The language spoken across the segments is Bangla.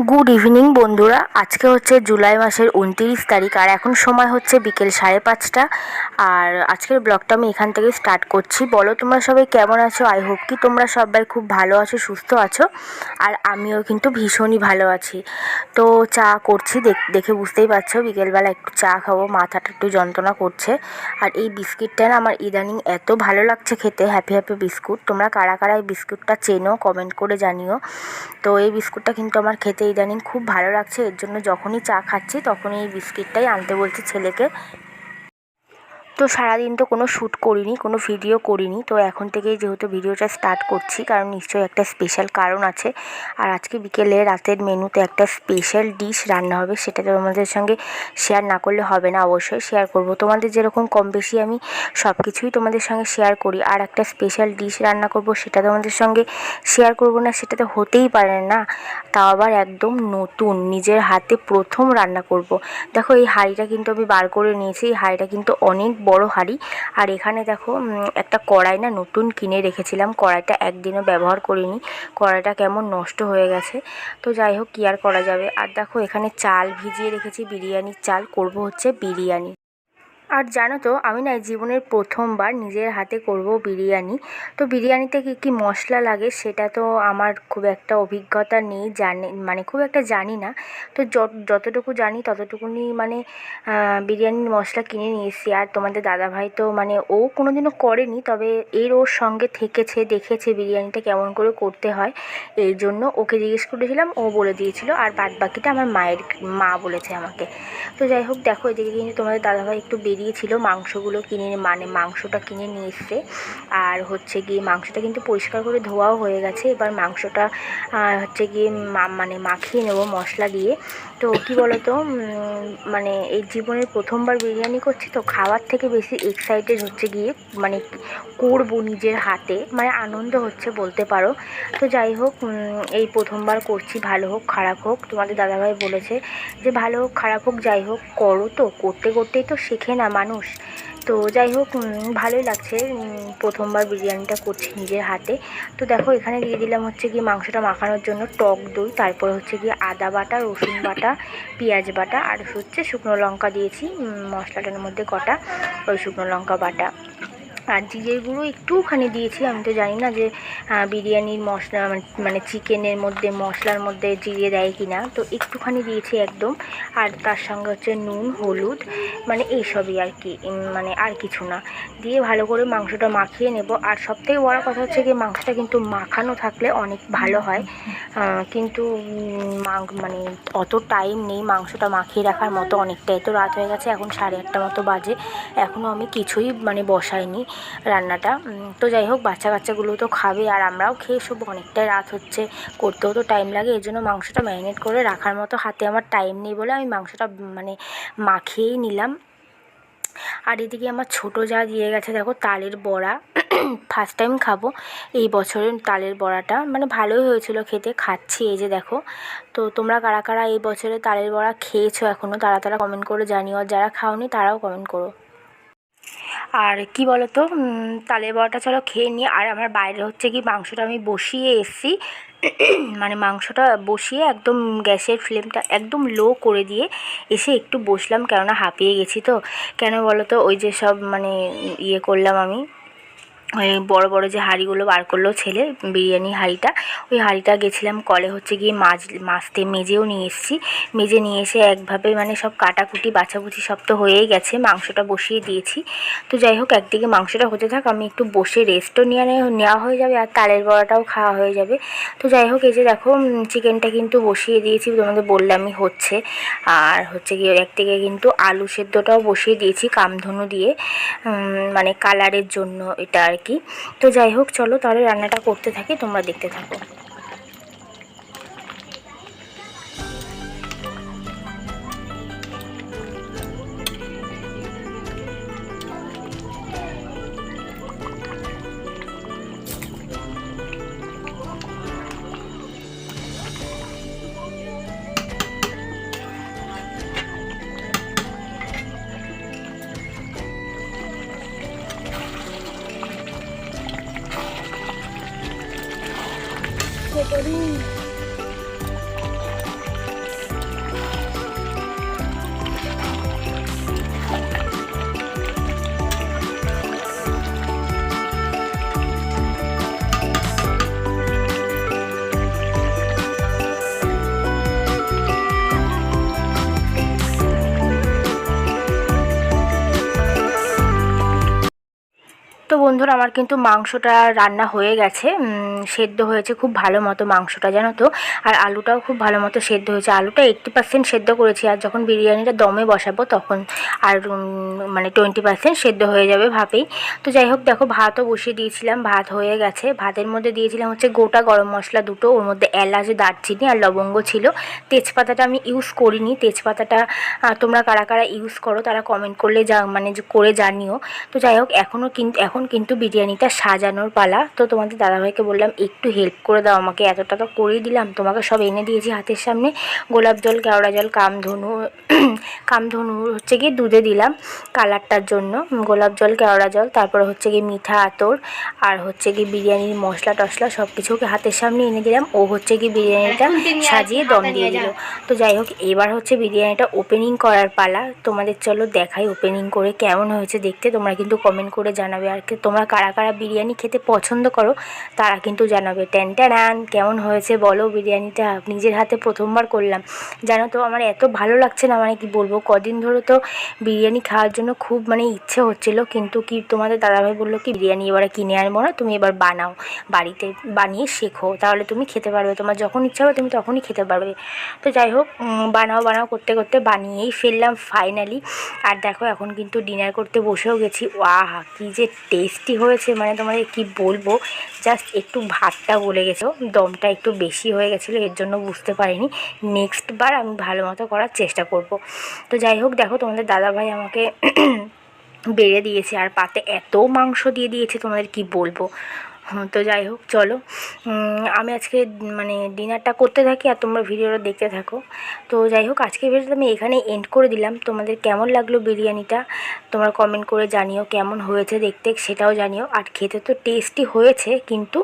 গুড ইভিনিং বন্ধুরা। আজকে হচ্ছে জুলাই মাসের উনতিরিশ তারিখ, আর এখন সময় হচ্ছে বিকেল সাড়ে পাঁচটা। আর আজকের ব্লগটা আমি এখান থেকে স্টার্ট করছি। বলো, তোমরা সবাই কেমন আছো? আই হোপ কি তোমরা সবাই খুব ভালো আছো, সুস্থ আছো। আর আমিও কিন্তু ভীষণই ভালো আছি। তো চা করছি দেখ- বুঝতেই পারছ, বিকেলবেলা একটু চা খাব, মাথাটা একটু যন্ত্রণা করছে। আর এই বিস্কিটটা না আমার ইদানিং এত ভালো লাগছে খেতে, হ্যাপি হ্যাপি বিস্কুট। তোমরা কারা কারা এই বিস্কুটটা চেনো, কমেন্ট করে জানিও। তো এই বিস্কুটটা কিন্তু আমার খেতে ইদানিং খুব ভালো লাগছে। এর জন্য যখনই চা খাচ্ছি, তখনই এই বিস্কিটটাই আনতে বলছি ছেলেকে। তো সারাদিন তো কোনো শ্যুট করিনি, কোনো ভিডিও করিনি। তো এখন থেকেই যেহেতু ভিডিওটা স্টার্ট করছি, কারণ নিশ্চয়ই একটা স্পেশাল কারণ আছে। আর আজকে বিকেলে রাতের মেনুতে একটা স্পেশাল ডিশ রান্না হবে, সেটা তোমাদের সঙ্গে শেয়ার না করলে হবে না অবশ্যই শেয়ার করব। তোমাদের যেরকম কম বেশি আমি সব কিছুই তোমাদের সঙ্গে শেয়ার করি, আর একটা স্পেশাল ডিশ রান্না করব, সেটা তোমাদের সঙ্গে শেয়ার করব না, সেটা তো হতেই পারে না। তাও আবার একদম নতুন, নিজের হাতে প্রথম রান্না করব। দেখো এই হাঁড়িটা কিন্তু আমি বার করে নিয়েছি, এই হাঁড়িটা কিন্তু অনেক বড় হাঁড়ি। আর এখানে দেখো একটা কড়াই না নতুন কিনে রেখেছিলাম। কড়াইটা একদিনও ব্যবহার করিনি। কড়াইটা কেমন নষ্ট হয়ে গেছে। তো যাই হোক, কী আর করা যাবে? আর দেখো, এখানে চাল ভিজিয়ে রেখেছি, বিরিয়ানির চাল। করব হচ্ছে বিরিয়ানি। আর জানো তো, আমি না জীবনের প্রথমবার নিজের হাতে করব বিরিয়ানি। তো বিরিয়ানিতে কী কী মশলা লাগে সেটা তো আমার খুব একটা অভিজ্ঞতা নেই, জানি মানে খুব একটা জানি না। তো যত- যতটুকু জানি ততটুকুনি মানে বিরিয়ানির মশলা কিনে নিয়ে এসেছি। আর তোমাদের দাদাভাই তো মানে ও কোনোদিনও করেনি, তবে এর ওর সঙ্গে থেকেছে, দেখেছে বিরিয়ানিটা কেমন করে করতে হয়। এই জন্য ওকে জিজ্ঞেস করেছিলাম, ও বলে দিয়েছিল, আর বাদ বাকিটা আমার মায়ের, মা বলেছে আমাকে। তো যাই হোক, দেখো এদিকে কিন্তু তোমাদের দাদাভাই একটু বেরিয়েছিল মাংসগুলো কিনে মানে মাংসটা কিনে নিয়ে এসছে। আর হচ্ছে গিয়ে মাংসটা কিন্তু পরিষ্কার করে ধোয়াও হয়ে গেছে। এবার মাংসটা হচ্ছে গিয়ে মানে মাখিয়ে নেব মশলা দিয়ে। তো কী বলতো মানে এই জীবনের প্রথমবার বিরিয়ানি করছি তো খাওয়ার থেকে বেশি এক্সাইটেড হচ্ছে গিয়ে মানে করব নিজের হাতে মানে আনন্দ হচ্ছে বলতে পারো। তো যাই হোক এই প্রথমবার করছি, ভালো হোক, খারাপ হোক। তোমাদের দাদাভাই বলেছে যে, ভালো হোক, খারাপ হোক, যাই হোক, করো তো। করতে, করতেই তো শেখে না মানুষ। তো যাই হোক ভালোই লাগছে প্রথমবার বিরিয়ানিটা করছি নিজের হাতে। তো দেখো, এখানে দিয়ে দিলাম হচ্ছে কি মাংসটা মাখানোর জন্য টক দই, তারপর হচ্ছে কি আদা বাটা, রসুন বাটা, পেঁয়াজ বাটা, আর হচ্ছে শুকনো লঙ্কা দিয়েছি মশলাটার মধ্যে কটা ওই শুকনো লঙ্কা বাটা। আর জিরের গুঁড়ো একটুখানি দিয়েছি, আমি তো জানি না যে বিরিয়ানির মশলা মানে- চিকেনের মধ্যে, মশলার মধ্যে জিরে দেয় কি না তো একটুখানি দিয়েছি একদম। আর তার সঙ্গে হচ্ছে নুন, হলুদ মানে এইসবই আর কি মানে আর কিছু না। দিয়ে ভালো করে মাংসটা মাখিয়ে নেব। আর সবথেকে বড় কথা হচ্ছে কি মাংসটা কিন্তু মাখানো থাকলে অনেক ভালো হয়। কিন্তু মানে অত টাইম নেই মাংসটা মাখিয়ে রাখার মতো, অনেকটাই। তো রাত হয়ে গেছে, এখন সাড়ে আটটা মতো বাজে। এখনও আমি কিছুই মানে বসাইনি। রান্নাটা। তো যাই হোক, বাচ্চা কাচ্চাগুলো তো খাবে আর আমরাও খেয়ে সব অনেকটাই রাত হচ্ছে। করতেও তো টাইম লাগে, এই জন্য মাংসটা ম্যারিনেট করে রাখার মতো হাতে আমার টাইম নেই বলে আমি মাংসটা মানে মাখিয়েই নিলাম। আর এদিকে আমার ছোটো যা দিয়ে গেছে, দেখো তালের বড়া। ফার্স্ট টাইম খাব। এই বছরের তালের বড়াটা মানে ভালোই হয়েছিল খেতে, খাচ্ছি এই যে দেখো। তো তোমরা কারা কারা এই বছরে তালের বড়া খেয়েছো এখনও তারা তারা কমেন্ট করে জানিও। আর যারা খাওনি তারাও কমেন্ট করো। আর কি বলতো তালে বড়াটা চলো খেয়ে নিই আর আমার বাইরে হচ্ছে কি মাংসটা আমি বসিয়ে এসেছি। মানে মাংসটা বসিয়ে একদম গ্যাসের ফ্লেমটা একদম লো করে দিয়ে এসে একটু বসলাম, কেননা হাঁপিয়ে গেছি তো। কেন বলো তো ওই যে সব মানে ইয়ে করলাম আমি। বড় বড় যে হাঁড়িগুলো বার করল ছেলে, বিরিয়ানি হাঁড়িটা, ওই হাঁড়িটা গেছিলাম কলে হচ্ছে গিয়ে মাছ, মাছতে মেজেও নিয়ে এসেছি। মেজে নিয়ে এসে একভাবে মানে সব কাটাকুটি বাছাবুছি সব তো হয়েই গেছে, মাংসটা বসিয়ে দিয়েছি। তো যাই হোক, একদিকে মাংসটা হতে থাক, আমি একটু বসে রেস্টও নিয়ে নেওয়া হয়ে যাবে, আর তালের বড়াটাও খাওয়া হয়ে যাবে। তো যাই হোক, এই যে দেখো চিকেনটা কিন্তু বসিয়ে দিয়েছি, তোমাদের বললামই হচ্ছে। আর হচ্ছে গিয়ে একদিকে কিন্তু আলু সেদ্ধটাও বসিয়ে দিয়েছি, কামধনু দিয়ে মানে কালারের জন্য এটা আর কি তো যাই হোক চলো তাহলে রান্নাটা করতে থাকি তোমরা দেখতে থাকো। Cotorín. বন্ধুরা, আমার কিন্তু মাংসটা রান্না হয়ে গেছে। সেদ্ধ হয়েছে খুব ভালো মতো মাংসটা, জানো তো? আর আলুটাও খুব ভালো মতো সেদ্ধ হয়েছে। আলুটা এইট্টি পার্সেন্ট সেদ্ধ করেছি, আর যখন বিরিয়ানিটা দমে বসাবো তখন আর মানে টোয়েন্টি পার্সেন্ট সেদ্ধ হয়ে যাবে ভাপেই। তো যাই হোক, দেখো, ভাতও বসিয়ে দিয়েছিলাম, ভাত হয়ে গেছে। ভাতের মধ্যে দিয়েছিলাম হচ্ছে গোটা গরম মশলা দুটো, ওর মধ্যে এলাচ, দারচিনি আর লবঙ্গ ছিল। তেজপাতাটা আমি ইউজ করিনি। তেজপাতাটা তোমরা কারা কারা ইউজ করো তারা কমেন্ট করলে যা মানে করে জানিও। তো যাই হোক এখনও কিন্তু এখন কিন্তু বিরিয়ানিটা সাজানোর পালা। তো তোমাদের দাদাভাইকে বললাম একটু হেল্প করে দাও আমাকে এতটা তো করেই দিলাম। তোমাকে সব এনে দিয়েছি হাতের সামনে। গোলাপ জল কেওড়া জল কামধনু কামধনু হচ্ছে গিয়ে দুধে দিলাম কালারটার জন্য। গোলাপ জল কেওড়া জল তারপরে হচ্ছে গিয়ে মিঠা আতর আর হচ্ছে গিয়ে বিরিয়ানির মশলা টশলা সব কিছুকে হাতের সামনে এনে দিলাম। ও হচ্ছে গিয়ে বিরিয়ানিটা সাজিয়ে দম দিয়ে দিল। তো যাই হোক এবার হচ্ছে বিরিয়ানিটা ওপেনিং করার পালা। তোমাদের চলো দেখাই ওপেনিং করে কেমন হয়েছে দেখতে। তোমরা কিন্তু কমেন্ট করে জানাবে আর কি তোমরা কারা কারা বিরিয়ানি খেতে পছন্দ করো, তারা কিন্তু জানাবে। টেন ট্যান কেমন হয়েছে বলো বিরিয়ানিটা? নিজের হাতে প্রথমবার করলাম। জানো তো, আমার এত ভালো লাগছে না মানে কি বলব, কদিন ধরে তো বিরিয়ানি খাওয়ার জন্য খুব মানে ইচ্ছে হচ্ছিল, কিন্তু কি তোমাদের দাদাভাই বলল কি, বিরিয়ানি এবারে কিনে আনব না, তুমি এবার বানাও, বাড়িতে বানিয়ে শেখো, তাহলে তুমি খেতে পারবে, তোমার যখন ইচ্ছা হবে তুমি তখনই খেতে পারবে। তো যাই হোক বানাও বানাও, করতে করতে বানিয়েই ফেললাম ফাইনালি আর দেখো, এখন কিন্তু ডিনার করতে বসেও গেছি, ওয়াহা, কী যে টেস্টি হয়েছে মানে তোমাদের কি বলব? জাস্ট একটু ভাতটা গলে গেছো দমটা একটু বেশি হয়ে গেছিল, এর জন্য বুঝতে পারিনি। নেক্সট বার আমি ভালো মতো করার চেষ্টা করব। তো যাই হোক, দেখো তোমাদের দাদাভাই আমাকে বেড়ে দিয়েছে, আর পাতে এত মাংস দিয়ে দিয়েছে, তোমাদের কি বলব? তো যাই হোক, চলো। আমি আজকে মানে ডিনারটা করতে থাকি আর তোমরা ভিডিওটা দেখতে থাকো। তো যাই হোক, আজকের ভিডিওটা আমি এখানে এন্ড করে দিলাম। তোমাদের কেমন লাগল বিরিয়ানিটা? তোমরা কমেন্ট করে জানিও কেমন হয়েছে দেখতে, সেটাও জানিও। আর খেতে তো টেস্টি হয়েছে, কিন্তু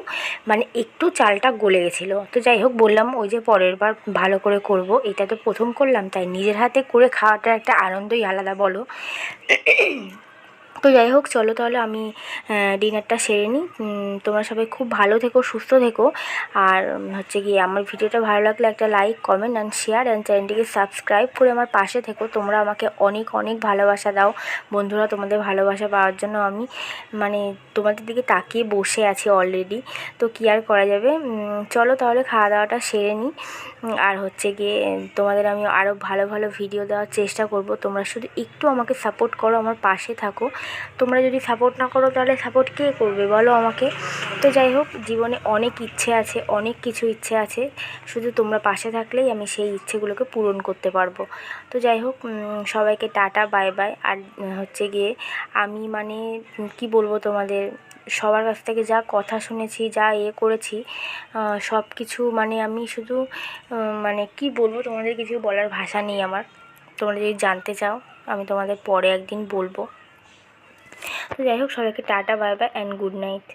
মানে একটু চালটা গলে গেছিল। তো যাই হোক, বললাম ওই যে পরের বার ভালো করে করব। এটা তো প্রথম করলাম, তাই নিজের হাতে করে খাওয়াটা একটা আনন্দই আলাদা, বলো। তো যাই হোক, চলো তাহলে আমি ডিনারটা সেরে নিই। তোমরা সবাই খুব ভালো থেকো, সুস্থ থেকো। আর হচ্ছে গিয়ে আমার ভিডিওটা ভালো লাগলে একটা like comment and share and চ্যানেলটিকে সাবস্ক্রাইব করে আমার পাশে থেকো। তোমরা আমাকে অনেক অনেক ভালোবাসা দাও। বন্ধুরা, তোমাদের ভালোবাসা পাওয়ার জন্য আমি মানে তোমাদের দিকে তাকিয়ে বসে আছি অলরেডি তো কী আর করা যাবে? চলো তাহলে খাওয়া দাওয়াটা সেরে নিই। আর হচ্ছে গিয়ে, তোমাদের আমি আরও ভালো ভালো ভিডিও দেওয়ার চেষ্টা করব। তোমরা শুধু একটু আমাকে সাপোর্ট করো, আমার পাশে থাকো। তোমরা যদি সাপোর্ট না করো, তাহলে সাপোর্ট কে করবে? বলো আমাকে। তো যাই হোক, জীবনে অনেক ইচ্ছে আছে, অনেক কিছু ইচ্ছে আছে। শুধু তোমরা পাশে থাকলেই আমি সেই ইচ্ছেগুলোকে পূরণ করতে পারব। তো যাই হোক সবাইকে টাটা বাই বাই আর হচ্ছে গিয়ে আমি মানে কি বলব তোমাদের? সবার কাছ থেকে যা কথা শুনেছি, যা এ করেছি সব কিছু মানে আমি শুধু মানে কি বলব তোমাদের, কিছু বলার ভাষা নেই আমার। তোমরা যদি জানতে চাও, আমি তোমাদের পরে একদিন বলব। যাই হোক সবাইকে tata bye bye and good night